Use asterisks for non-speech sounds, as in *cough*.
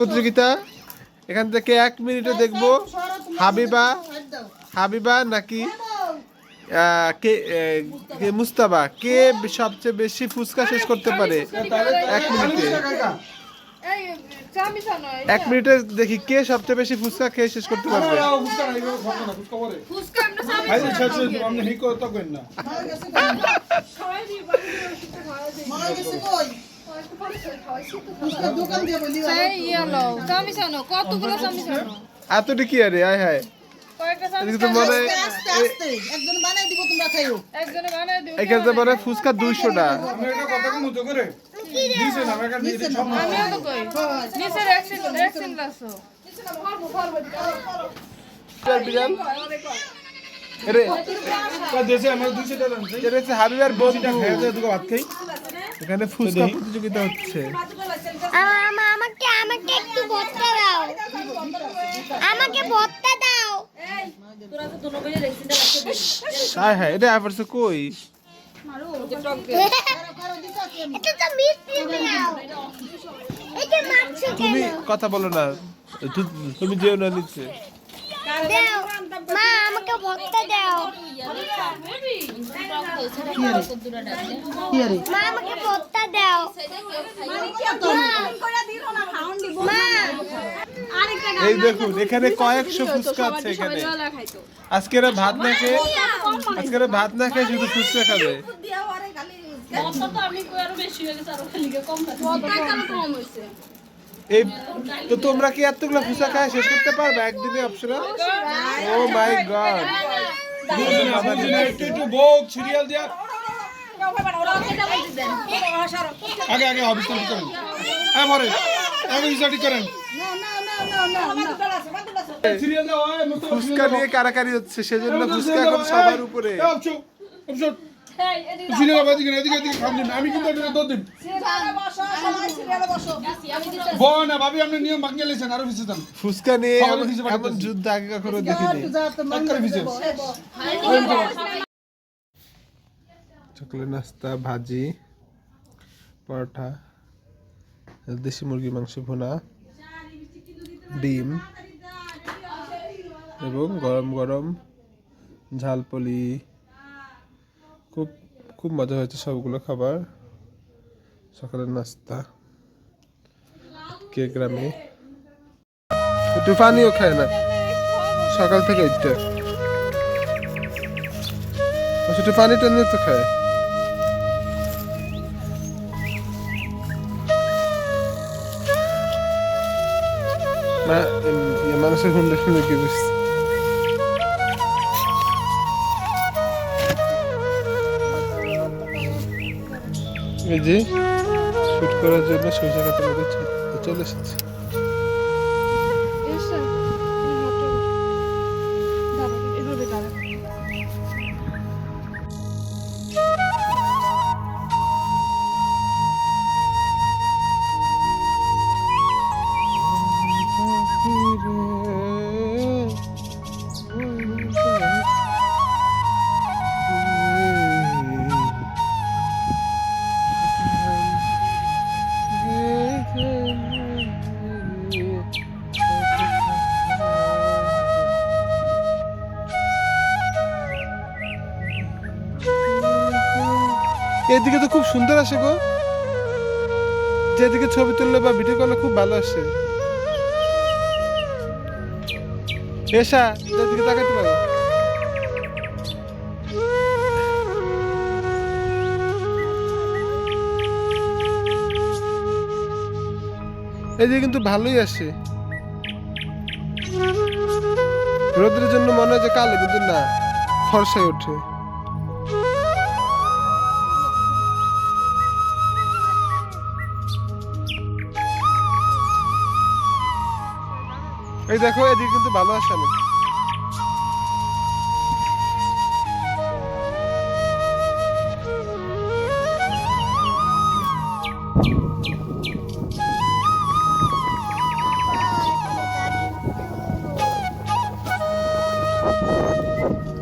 প্রতিযোগিতা। এখান থেকে এক মিনিটে দেখব হাবিবা হাবিবা নাকি কে কে মুস্তাবা কে সবচেয়ে বেশি ফুচকা শেষ করতে পারে? এক মিনিটে। এক মিনিটে দেখি কে সবচেয়ে বেশি ফুচকা খেয়ে শেষ করতে পারবে। নো এতটা কি আরে? আয় হায়। ফুচকা দুইশোটা। আমিও তো কই? নিচের অ্যাকসেন্ট এখানে ফুচকা প্রতিযোগিতা হচ্ছে। আমা- আমা- আমাকে আমাকে একটু ভর্তা দাও। আমাকে ভর্তা দাও। হায় হায় এটা আবার কই? *laughs* তুমি কথা বলো না। তুমি যেও না নিচ্ছে মা আমাকে ভর্তা দাও। এই দেখুন এখানে কয়েকশো ফুচকা আছে এখানে। আজকে এরা ভাত না খেয়ে আজকে এরা ভাত না খেয়ে শুধু ফুচকা খাবে। এই তো তোমরা কি এতগুলো ফুচকা খায় শেষ করতে পারবে? একদিনে অপশন ও মাই গড একটু বউক সিরিয়াল দিয়া আগে আগে অফিস করেন হ্যাঁ মরে আগে স্টাডি করেন সিরিয়াল দাও ফুচকা নিয়ে কারাকারি হচ্ছে সেজন্য ফুচকা এখন সবার উপরে সিরিয়াল আবার এদিকে এদিকে এদিকে খান দিন। আমি কিন্তু এটা দর দিন বউ না ভাবি আপনি নিয়ম ভাঙিয়ে লেছেন আরও পিছিয়ে যান ফুচকা নিয়ে এমন- যুদ্ধ আগে কখনো দেখিনি। সকালে নাস্তা ভাজি পরোটা দেশি মুরগির মাংস ভুনা ডিম এবং গরম গরম ঝালপলি খুব খুব মজা হয়েছে সবগুলো খাবার। সকালের নাস্তা। কে গ্রামে একটু পানিও খায় না। সকাল থেকে এটা একটু পানি টানি তো খায়। মানুষের হুন্ডে শুনে কি বুঝছি? এই যে শুট করার জন্য সরিষা কাটা মধ্যে চলে এসেছে এদিকে তো খুব সুন্দর আসে গো। যেদিকে ছবি তুললে বা ভিডিও করলে খুব ভালো আসে। এসা যেদিকে তাকাতে পারো। এদিকে কিন্তু ভালোই আসে। রোদের জন্য মনে হয় যে কালো, কিন্তু না, ফর্সায় ওঠে। এই দেখো এদিক কিন্তু ভালো আসে আমি Thank